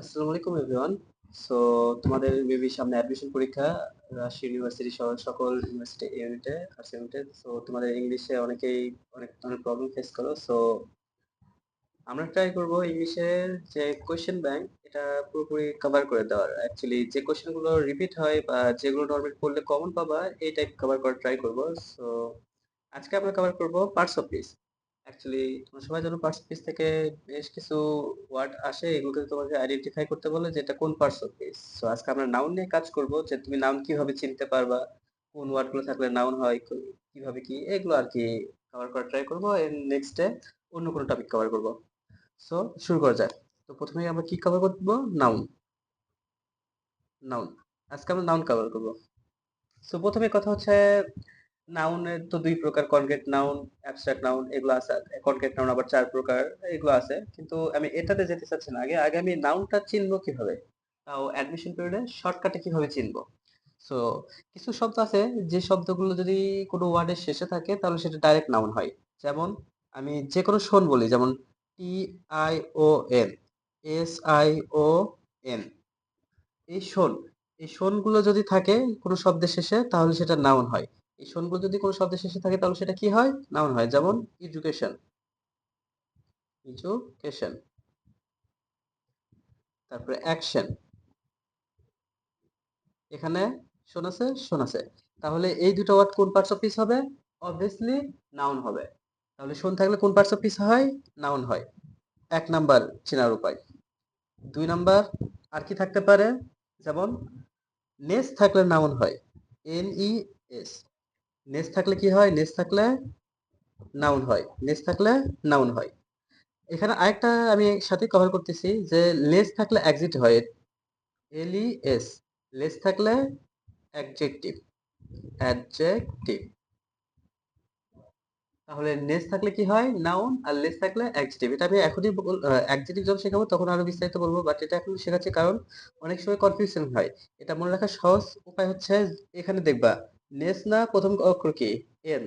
আসসালামু আলাইকুম everyone so তোমাদের মেবি সামনে অ্যাডমিশন পরীক্ষা রাজশাহী ইউনিভার্সিটি সকল ইউনিভার্সিটি ইউনিটে ফার্স্ট ইউনিটে সো তোমাদের ইংলিশে অনেকেই অনেক ধরনের প্রবলেম ফেস করো। সো আমরা ট্রাই করব ইংলিশের যে কোয়েশ্চেন ব্যাংক এটা পুরোপুরি কভার করে দেওয়ার। অ্যাকচুয়ালি যে কোয়েশ্চেনগুলো রিপিট হয় বা যেগুলো নর্মাল পড়লে কমন পাবা, এই টাইপ কভার করার ট্রাই করব। সো আজকে আমরা কভার করব পার্টস অফ স্পিচ অ্যাকচুয়ালি তোমরা সবাই জানো অফ স্পিচ থেকে বেশ কিছু ওয়ার্ড আসে এগুলোকে তোমাকে আইডেন্টিফাই করতে বলে যে এটা কোন অফ স্পিচ সো আজকে আমরা নাউন নিয়ে কাজ করব, যে তুমি নাউন কীভাবে চিনতে পারবা, কোন ওয়ার্ডগুলো থাকলে নাউন হয় কীভাবে কি, এগুলো আর কি কভার করার ট্রাই করব এর নেক্সট ডে অন্য কোনো টপিক কভার করব। সো শুরু করা যায় তো প্রথমে আমরা কি কভার করব? নাউন নাউন আজকে আমরা নাউন কভার করব। সো প্রথমে কথা হচ্ছে নাউনের তো দুই প্রকার কনক্রিট নাউন অ্যাবস্ট্রাক্ট নাউন এগুলো আছে কনক্রিট নাউন আবার চার প্রকার এগুলো আছে। কিন্তু আমি এটাতে যেতে চাচ্ছি না। আগে আগে আমি নাউনটা চিনবো কীভাবে? তাও অ্যাডমিশন পিরিয়ডে শর্টকাটে কীভাবে চিনবো? সো কিছু শব্দ আছে, যে শব্দগুলো যদি কোনো ওয়ার্ডের শেষে থাকে, তাহলে সেটা ডাইরেক্ট নাউন হয়। যেমন, আমি যে কোনো শোন বলি, যেমন T I O N S I O N এই শোন, এই শোনগুলো যদি থাকে কোনো শব্দের শেষে, তাহলে সেটা নাউন হয়। এই শোনগুলো যদি কোনো শব্দের শেষে থাকে, তাহলে সেটা কি হয়? নাউন হয়। যেমন এডুকেশন এডুকেশন তারপরে অ্যাকশন এখানে শোন আছে শোন আছে তাহলে এই দুটো ওয়ার্ড কোন পার্টস অফ স্পিচ হবে? অবভিয়াসলি নাউন হবে। তাহলে শোন থাকলে কোন পার্টস অফ স্পিচ হয়? নাউন হয়। এক নাম্বার, চেনার উপায়। দুই নাম্বার, আর কি থাকতে পারে? যেমন নেস থাকলে নাউন হয়। এন ই এস নেস থাকলে কি হয়? নেস থাকলে নাউন হয়। নেস থাকলে নাউন হয়। এখানে আরেকটা আমি সাথে কভার করতেছি যে লেস থাকলে অ্যাডজেক্টিভ হয়। এল ই এস লেস থাকলে অ্যাডজেক্টিভ অ্যাডজেক্টিভ তাহলে নেস থাকলে কি হয়? নাউন আর লেস থাকলে অ্যাডজেক্টিভ এটা আমি এখনই অ্যাডজেক্টিভ যখন শেখাবো তখন আরও বিস্তারিত বলব। বাট এটা এখন শেখাচ্ছি কারণ অনেক সময় কনফিউশন হয়। এটা মনে রাখার সহজ উপায় হচ্ছে এখানে দেখবা নেস না প্রথম অক্ষর কি? এন।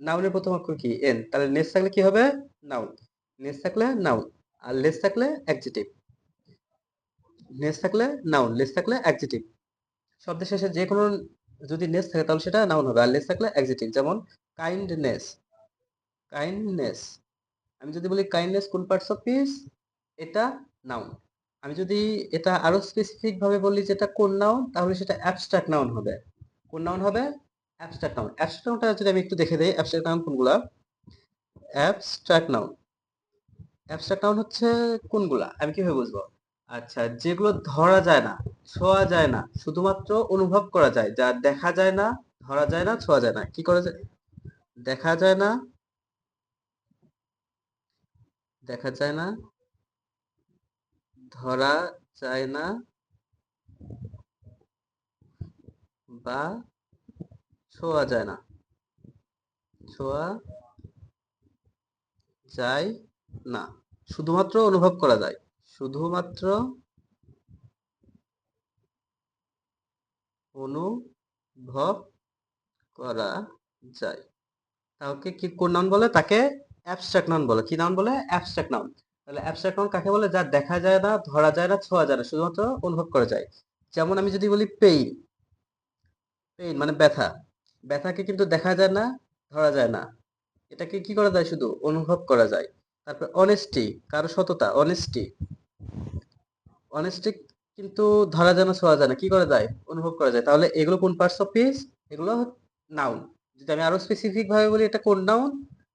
নাউনের প্রথম অক্ষর কি? এন। তাহলে নেস থাকলে কি হবে? নাউন। নেস থাকলে নাউন। আর লেস থাকলে অ্যাডজেক্টিভ। নেস থাকলে নাউন, লেস থাকলে অ্যাডজেক্টিভ। শব্দের শেষে যে কোনো যদি নেস থাকে তাহলে সেটা নাউন হবে। আর লেস থাকলে অ্যাডজেক্টিভ। যেমন কাইন্ডনেস কাইন্ডনেস আমি যদি বলি কাইন্ডনেস কোন পার্টস অফ স্পিচ এটা নাউন। আমি যদি এটা আরও স্পেসিফিক ভাবে বলি যেটা কোন নাউন, তাহলে সেটা অ্যাবস্ট্রাক্ট নাউন হবে। কোন নাউন হবে? অ্যাবস্ট্রাক্ট নাউন অ্যাবস্ট্রাক্ট নাউনটা যদি আমি একটু দেখে দেই অ্যাবস্ট্রাক্ট নাউন কোনগুলা? অ্যাবস্ট্রাক্ট নাউন অ্যাবস্ট্রাক্ট নাউন হচ্ছে কোনগুলা? আমি কীভাবে বুঝব? আচ্ছা যেগুলো ধরা যায় না, ছোঁয়া যায় না, শুধুমাত্র অনুভব করা যায়। যা দেখা যায় না, ধরা যায় না, ছোঁয়া যায় না। কি করা যায়? দেখা যায় না, দেখা যায় না, ধরা যায় না বা ছোঁয়া যায় না। ছোঁয়া যায় না। শুধুমাত্র অনুভব করা যায়। শুধুমাত্র অনুভব করা যায়। তাকে কি কোন নাউন বলে? তাকে অ্যাবস্ট্রাক্ট নাউন বলে। কি নাউন বলে? অ্যাবস্ট্রাক্ট নাউন তাহলে অ্যাবস্ট্রাক্ট নাউন কাকে বলে? যা দেখা যায় না, ধরা যায় না, ছোঁয়া যায় না। শুধুমাত্র অনুভব করা যায়। যেমন আমি যদি বলি পেইন পেইন মানে ব্যথা। ব্যথাকে কিন্তু দেখা যায় না, ধরা যায় না। এটাকে কি করা যায় শুধু? অনুভব করা যায়। তারপর অনেস্টি কারও সততা অনেস্টি অনেস্টি কিন্তু ধরা যায় না ছোঁয়া যায় না। কি করা যায়? অনুভব করা যায়। তাহলে এগুলো কোন পার্টস অফ স্পিচ এগুলো নাউন যদি আমি আরও স্পেসিফিক ভাবে বলি, এটা কোন নাউন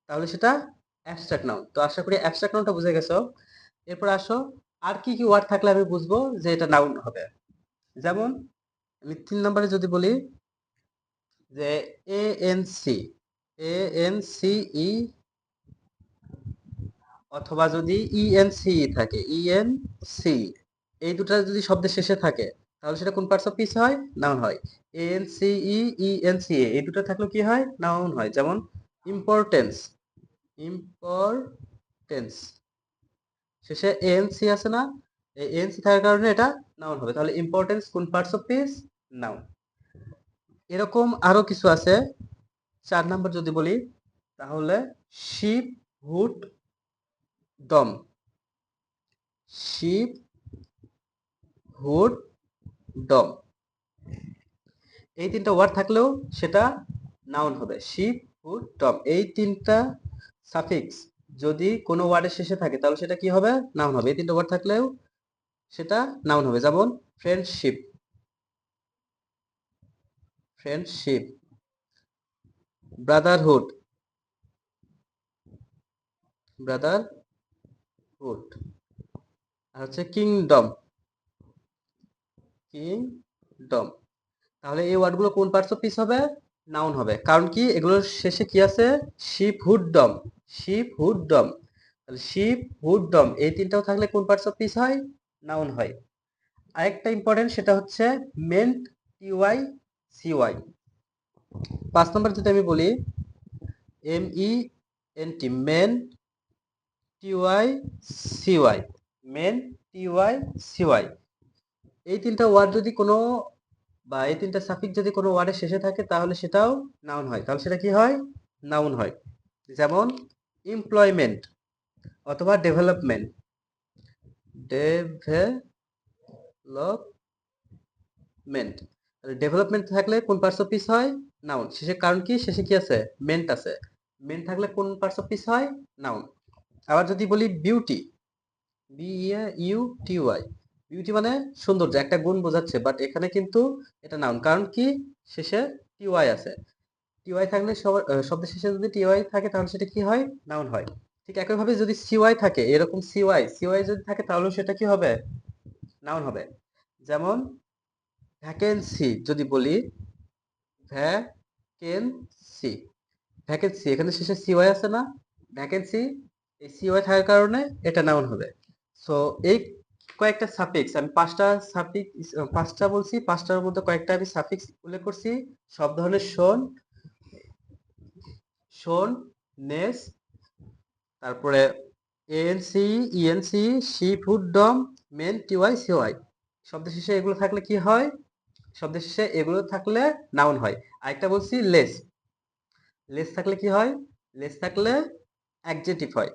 তাহলে সেটা অ্যাবস্ট্রাক্ট নাউন তো আশা করি অ্যাবস্ট্রাক্ট নাউনটা বুঝে গেছো। এরপর আসো, আর কি কি ওয়ার্ড থাকলে আমি বুঝব যে এটা নাউন হবে? যেমন, আমি তিন নম্বরে যদি বলি যে A N C A N C E অথবা যদি ই এন সি থাকে ই এন সি এই দুটা যদি শব্দের শেষে থাকে, তাহলে সেটা কোন পার্টস অফ স্পিচ হয়? নাউন হয়। A N C E E N C এই দুটো থাকলে কি হয়? নাউন হয়। যেমন ইম্পর্টেন্স ইম্পর্টেন্স শেষে এন সি আছে না? এন সি থাকার কারণে এটা নাউন হবে। তাহলে ইম্পর্টেন্স কোন পার্টস অফ স্পিচ নাউন এরকম আরও কিছু আছে। চার নাম্বার যদি বলি, তাহলে ship hood dom. Ship hood dom এই তিনটা ওয়ার্ড থাকলেও সেটা নাউন হবে। শিপ হুড ডম এই তিনটা সাফিক্স যদি কোনো ওয়ার্ডের শেষে থাকে, তাহলে সেটা কি হবে? নাউন হবে। এই তিনটা ওয়ার্ড থাকলেও সেটা নাউন হবে। যেমন, ফ্রেন্ডশিপ। ফ্রেন্ডশিপ ব্রাদারহুড ব্রাদারহুড আর হচ্ছে কিংডম কিংডম তাহলে এই ওয়ার্ডগুলো কোন পার্টস অফ পিস হবে? নাউন হবে। কারণ কি? এগুলোর শেষে কি আছে? Ship hood dom ship hood dom তাহলে শিপ হুড ডম এই তিনটাও থাকলে কোন পার্টস অফ পিস হয়? নাউন হয়। আরেকটা ইম্পর্টেন্ট সেটা হচ্ছে মেন্ট টিওয়াই সিওয়াই পাঁচ নম্বর যদি আমি বলি M E N T ment T Y C Y ment T Y C Y এই তিনটা ওয়ার্ড যদি কোনো বা এই তিনটা সাফিক যদি কোনো ওয়ার্ডের শেষে থাকে, তাহলে সেটাও নাউন হয়। তাহলে সেটা কি হয়? নাউন হয়। যেমন এমপ্লয়মেন্ট অথবা ডেভেলপমেন্ট ডেভেলপমেন্ট ডেভেলপমেন্ট থাকলে কোন পার্টস অফ পিস হয়? নাউন শেষে কারণ কি? শেষে কি আছে? মেন্ট আছে। মেন্ট থাকলে কোন পার্টস অফ পিস হয়? নাউন আবার যদি বলি beauty B U T Y beauty মানে সৌন্দর্য, একটা গুণ বোঝাচ্ছে বাট এখানে কিন্তু এটা নাউন কারণ কি? শেষে টি ওয়াই আছে টি ওয়াই থাকলে শব্দের শেষে যদি টি ওয়াই থাকে, তাহলে সেটা কি হয়? নাউন হয়। ঠিক একইভাবে যদি সিওয়াই থাকে, এরকম সি সিওয়াই সিওয়াই যদি থাকে তাহলে সেটা কি হবে? নাউন হবে। যেমন ভ্যাকেন্সি যদি বলি ভ্যাকেন্সি ভ্যাকেন্সি এখানে শেষে সিওয়াই আছে না? ভ্যাকেন্সি এই সিওয়াই থাকার কারণে এটা নাউন হবে। সো এই কয়েকটা সাফিক্স আমি পাঁচটা সাফিক্স পাঁচটা বলছি, পাঁচটার মধ্যে কয়েকটা আমি সাফিক্স উল্লেখ করছি। সব ধরনের শোন শোন, নেস, তারপরে A N C E N C C food, dom, ment T Y C Y শব্দ শেষে এগুলো থাকলে কি হয়? শব্দ শেষে এগুলো থাকলে নাউন হয়। আরেকটা বলছি লেস লেস থাকলে কি হয়? লেস থাকলে অ্যাডজেটিভ হয়।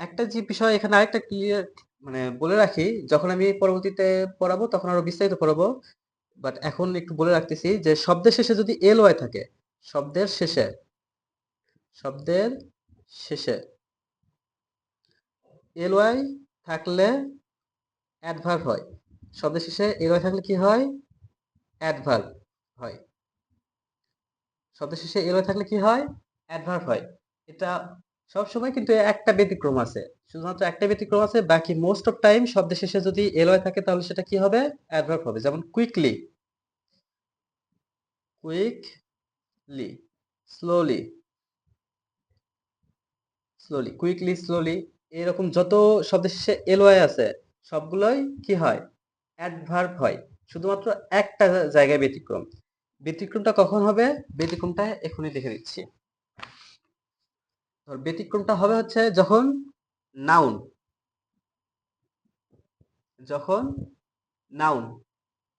একটা যে বিষয় এখানে আরেকটা ক্লিয়ার মানে বলে রাখি, যখন আমি পরবর্তীতে পড়াবো তখন আরও বিস্তারিত পড়াবো। বাট এখন একটু বলে রাখতেছি যে শব্দের শেষে যদি এল ওয়াই থাকে, শব্দের শেষে শব্দের শেষে এল ওয়াই থাকলে অ্যাডভার্ব হয়। শব্দের শেষে এল ওয়াই থাকলে কি হয়? অ্যাডভার্ব হয়। শব্দের শেষে এল থাকলে কি হয়? অ্যাডভার্ব হয়। এটা সব সময় কিন্তু একটা ব্যতিক্রম আছে। শুধুমাত্র একটা ব্যতিক্রম আছে, বাকি মোস্ট অফ টাইম শব্দের শেষে যদি এল ওয়াই থাকে তাহলে সেটা কি হবে? অ্যাডভার্ব হবে। যেমন quickly quickly slowly slowly quickly slowly এরকম যত শব্দের শেষে এলওয়াই আছে, সবগুলোই কি হয়? অ্যাডভার্ব হয়। শুধুমাত্র একটা জায়গায় ব্যতিক্রম। ব্যতিক্রমটা কখন হবে? ব্যতিক্রমটা এখনই দেখে দিচ্ছি ব্যতিক্রমটা হবে হচ্ছে যখন নাউন যখন নাউন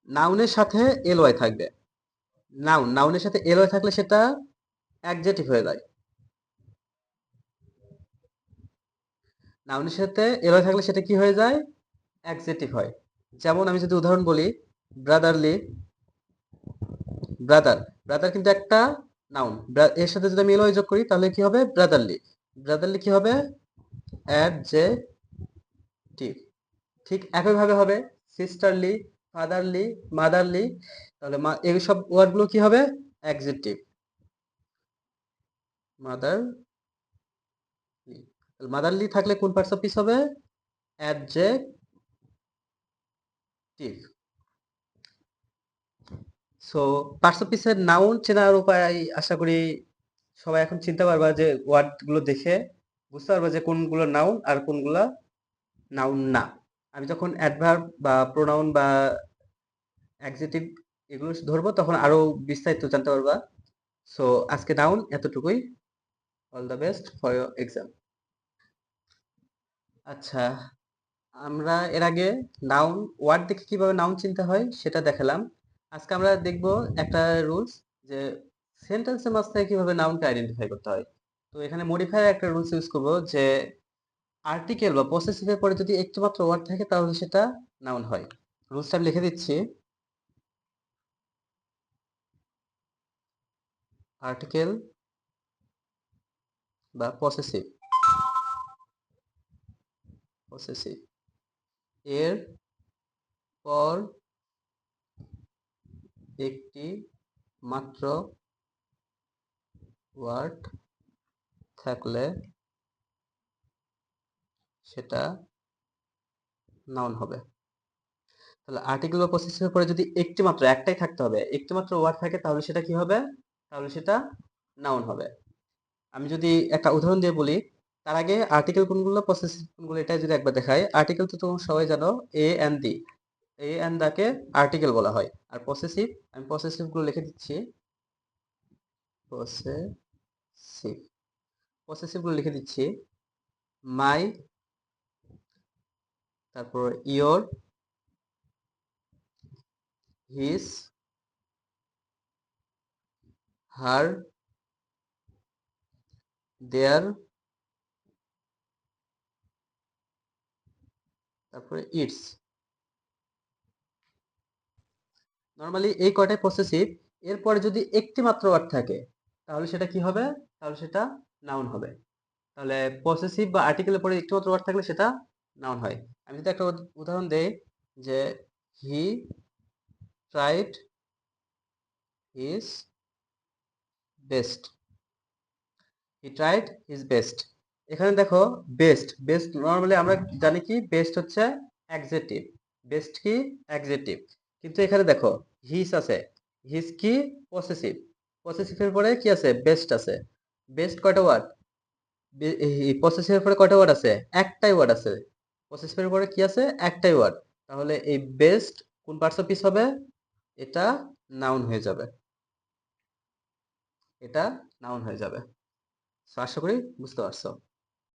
নাউনের সাথে এলওয়াই থাকবে। নাউন নাউনের সাথে এলওয়াই থাকলে সেটা অ্যাডজেটিভ হয়ে যায়। নাউনের সাথে এলওয়াই থাকলে সেটা কি হয়ে যায়? অ্যাডজেটিভ হয়। যেমন আমি যদি উদাহরণ বলি ব্রাদারলি ব্রাদার ব্রাদার কিন্তু একটা নাউন এর সাথে যদি আমি এলওয়াই যোগ করি, তাহলে কি হবে? ব্রাদারলি ব্রাদারলি কি হবে? অ্যাড জে টি ঠিক একইভাবে হবে। সিস্টারলি ফাদারলি মাদারলি তাহলে এই সব ওয়ার্ডগুলো কি হবে? অ্যাডজেটিভ মাদার তাহলে মাদারলি থাকলে কোন পার্টস অফ পিস হবে? Adjective so parts of noun চেনার উপায় আশা করি সবাই এখন চিনতে পারবা যে ওয়ার্ডগুলো দেখে বুঝতে পারবা যে কোনগুলো নাউন আর কোনগুলো নাউন না। আমি যখন অ্যাডভার্ব বা প্রোনাউন বা অ্যাডজেক্টিভ এগুলো ধরবো তখন আরও বিস্তারিত জানতে পারবা। সো আজকে নাউন এতটুকুই। All the best for your exam আচ্ছা আমরা এর আগে নাউন ওয়ার্ড দেখে কীভাবে নাউন চিনতে হয় সেটা দেখালাম। আজকে আমরা দেখব একটা রুলস যে সেন্টেন্সের মাঝ থেকে কীভাবে নাউনকে আইডেন্টিফাই করতে হয়। তো এখানে মডিফায়ার একটা রুলস ইউজ করব যে আর্টিকেল বা পসেসিভের পরে যদি একটু মাত্র ওয়ার্ড থাকে তাহলে সেটা নাউন হয়। রুলসটা আমি লিখে দিচ্ছি। আর্টিকেল বা পসেসিভ পসেসিভ এর পর একটি মাত্র ওয়ার্ড থাকলে সেটা নাউন হবে। তাহলে আর্টিকেল বা পসেসিভের পরে যদি একটি মাত্র, একটাই থাকতে হবে, একটি মাত্র ওয়ার্ড থাকে, তাহলে সেটা কি হবে? তাহলে সেটা নাউন হবে। আমি যদি একটা উদাহরণ দিয়ে বলি, তার আগে আর্টিকেল কোনগুলো পসেসিভ কোনগুলো এটা যদি একবার দেখাই। আর্টিকেল তো তোমরা সবাই জানো a an the a an দাকে আর্টিকেল বলা হয়। আর পসেসিভ আমি পসেসিভগুলো লিখে দিচ্ছি। পসেসিভ পসেসিভগুলো লিখে দিচ্ছি। মাই তারপর ইয়োর হিস হার দেয়ার তারপরে ইটস নর্মালি এই কয়টাই পসেসিভ এরপরে যদি একটি মাত্র ওয়ার্ড থাকে, তাহলে সেটা কি হবে? তাহলে সেটা নাউন হবে। তাহলে পসেসিভ বা আর্টিকেলের পরে একটি মাত্র ওয়ার্ড থাকলে সেটা নাউন হয়। আমি যদি একটা উদাহরণ দেই যে he tried his best he tried his best এখানে দেখো বেস্ট বেস্ট নর্মালি আমরা জানি কি? বেস্ট হচ্ছে অ্যাডজেক্টিভ বেস্ট কি? অ্যাডজেক্টিভ কিন্তু এখানে দেখো হিস আছে। হিস কি? পসেসিভ পসেসিভের পরে কি আছে? বেস্ট আছে। বেস্ট কয়টা ওয়ার্ড পসেসিভের পরে কয়টা ওয়ার্ড আছে? একটাই ওয়ার্ড আছে। পসেসিভের পরে কি আছে? একটাই ওয়ার্ড তাহলে এই বেস্ট কোন পার্টস অফ পিস হবে? এটা নাউন হয়ে যাবে। এটা নাউন হয়ে যাবে। আশা করি বুঝতে পারছ।